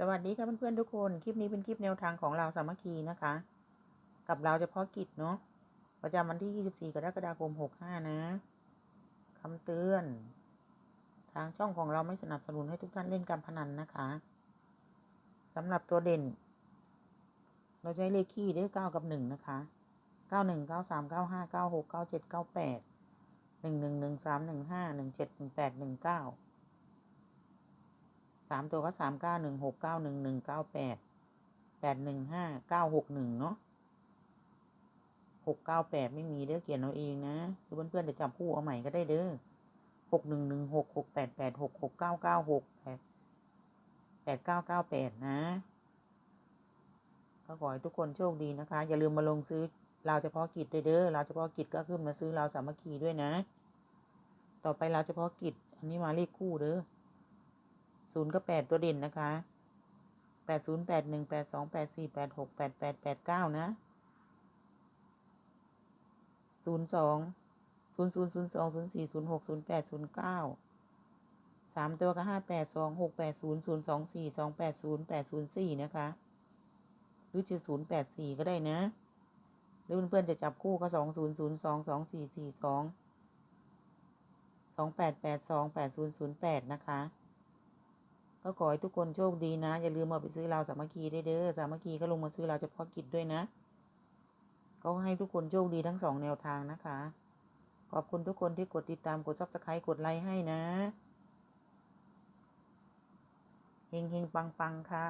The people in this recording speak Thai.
สวัสดีค่ะเพื่อนๆทุกคน คลิปนี้เป็นคลิปแนวทางของเราสามัคคีนะคะ กับเราเฉพาะกิจเนาะประจำวันที่ 24 กรกฎาคม 65 นะคำเตือน ทางช่องของเราไม่สนับสนุนให้ทุกท่านเล่นการพนันนะคะสำหรับตัวเด่น เราใช้เลขคี่ได้ 9 กับ 1 นะคะ 91 93 95 96 97 98 11 13 15 17 18 19 สามตัวก็สามเก้าหนึ่งหกเก้าหนึ่งหนึ่งเก้าแปดแปดหนึ่งห้าเก้าหกหนึ่งเนาะหกเก้าแปดไม่มีเด้อเขียนเอาเองนะคือเพื่อนๆจะจับคู่เอาใหม่ก็ได้เด้อหกหนึ่งหนึ่งหกหกแปดแปดหกหกเก้าเก้าหกแปดแปดเก้าเก้าแปดนะ ก็ขอให้ทุกคนโชคดีนะคะ อย่าลืมมาลงซื้อเราเฉพาะกิจด้วยเด้อเราเฉพาะกิจก็ขึ้นมาซื้อเราสามัคคีด้วยนะ ต่อไปเราเฉพาะกิจอันนี้มาเลขคู่เด้อ ศูนย์ก็แปดตัวเด่นนะคะแปดศูนย์แปดหนึ่งแปดสองแปดสี่แปดหกแปดแปดแปดเก้านะศูนย์สองศูนย์ศูนย์ศูนย์สองศูนย์สี่ศูนย์หกศูนย์แปดศูนย์เก้าสามตัวก็ห้าแปดสองหกแปดศูนย์ศูนย์สองสี่สองแปดศูนย์แปดศูนย์สี่นะคะ หรือจะศูนย์แปดสี่ก็ได้นะ หรือเพื่อนๆจะจับคู่ก็สองศูนย์ศูนย์สองสองสี่สี่สองสองแปดแปดสองแปดศูนย์ศูนย์แปดนะคะ ก็ขอให้ทุกคนโชคดีนะ อย่าลืมเอาไปซื้อเราสามัคคีได้เด้อสามัคคีก็ลงมาซื้อเราเฉพาะกิจด้วยนะก็ให้ทุกคนโชคดีทั้งสองแนวทางนะคะ ขอบคุณทุกคนที่กดติดตามกดซับสไครต์กดไลค์ให้นะเฮงเฮงปังปังค่ะ